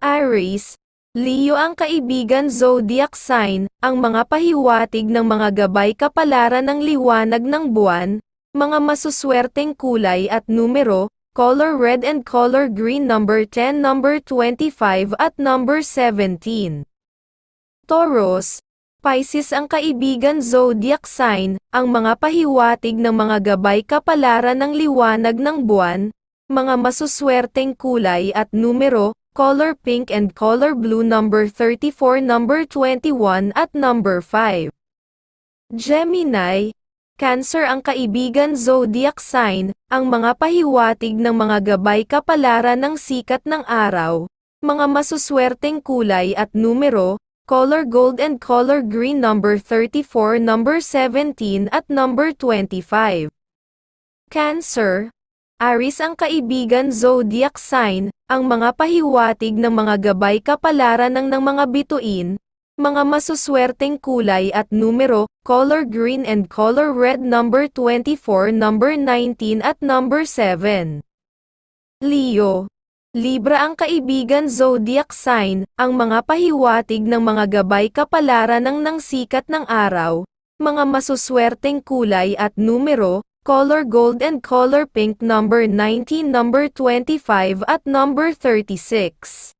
Aries, Leo ang kaibigan zodiac sign, ang mga pahiwatig ng mga gabay kapalaran ng liwanag ng buwan, mga masuswerteng kulay at numero, color red and color green number 10, number 25 at number 17. Taurus, Pisces ang kaibigan zodiac sign, ang mga pahiwatig ng mga gabay kapalaran ng liwanag ng buwan, mga masuswerteng kulay at numero, color pink and color blue number 34, number 21 at number 5. Gemini, Cancer ang kaibigan zodiac sign, ang mga pahiwatig ng mga gabay kapalaran ng sikat ng araw, mga masuswerteng kulay at numero, color gold and color green number 34, number 17 at number 25. Cancer, Aris ang kaibigan zodiac sign, ang mga pahiwatig ng mga gabay kapalaran ng ng mga bituin, mga masuswerteng kulay at numero, color green and color red number 24, number 19 at number 7. Leo, Libra ang kaibigan zodiac sign, ang mga pahiwatig ng mga gabay kapalaran ng ng sikat ng araw, mga masuswerteng kulay at numero, color gold and color pink number 19 number 25 at number 36.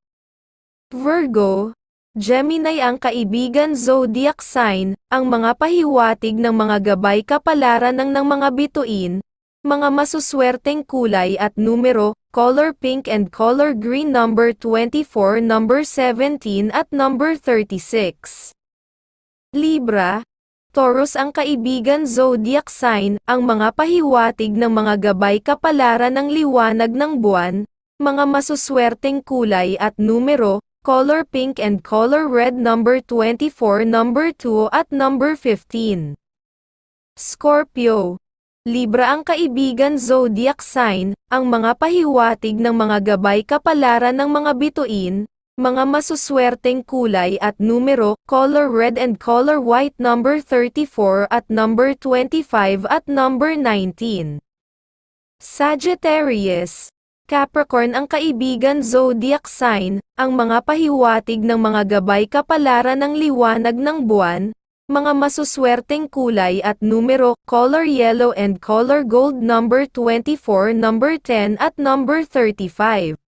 Virgo, Gemini ang kaibigan zodiac sign, ang mga pahiwatig ng mga gabay kapalaran ng ng mga bituin, mga masuswerteng kulay at numero, color pink and color green number 24 number 17 at number 36. Libra, Taurus ang kaibigan zodiac sign, ang mga pahiwatig ng mga gabay kapalaran ng liwanag ng buwan, mga masuswerteng kulay at numero, color pink and color red number 24, number 2 at number 15. Scorpio, Libra ang kaibigan zodiac sign, ang mga pahiwatig ng mga gabay kapalaran ng mga bituin, mga masuswerteng kulay at numero, color red and color white number 34 at number 25 at number 19. Sagittarius, Capricorn ang kaibigan zodiac sign, ang mga pahiwatig ng mga gabay kapalaran ng liwanag ng buwan, mga masuswerteng kulay at numero, color yellow and color gold number 24, number 10 at number 35.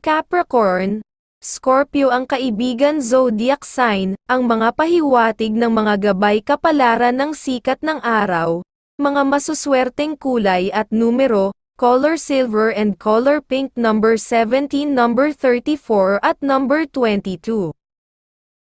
Capricorn, Scorpio ang kaibigan zodiac sign, ang mga pahiwatig ng mga gabay kapalaran ng sikat ng araw, mga masuswerteng kulay at numero, color silver and color pink number 17 number 34 at number 22.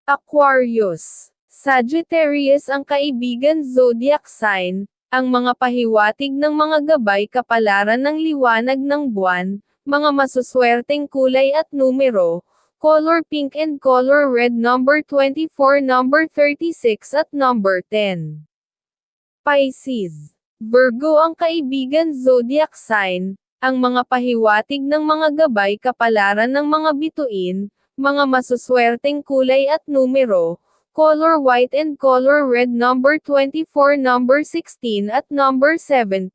Aquarius, Sagittarius ang kaibigan zodiac sign, ang mga pahiwatig ng mga gabay kapalaran ng liwanag ng buwan, mga masuswerteng kulay at numero, color pink and color red number 24 number 36 at number 10. Pisces. Virgo ang kaibigan zodiac sign, ang mga pahiwatig ng mga gabay kapalaran ng mga bituin, mga masuswerteng kulay at numero, color white and color red number 24 number 16 at number 17.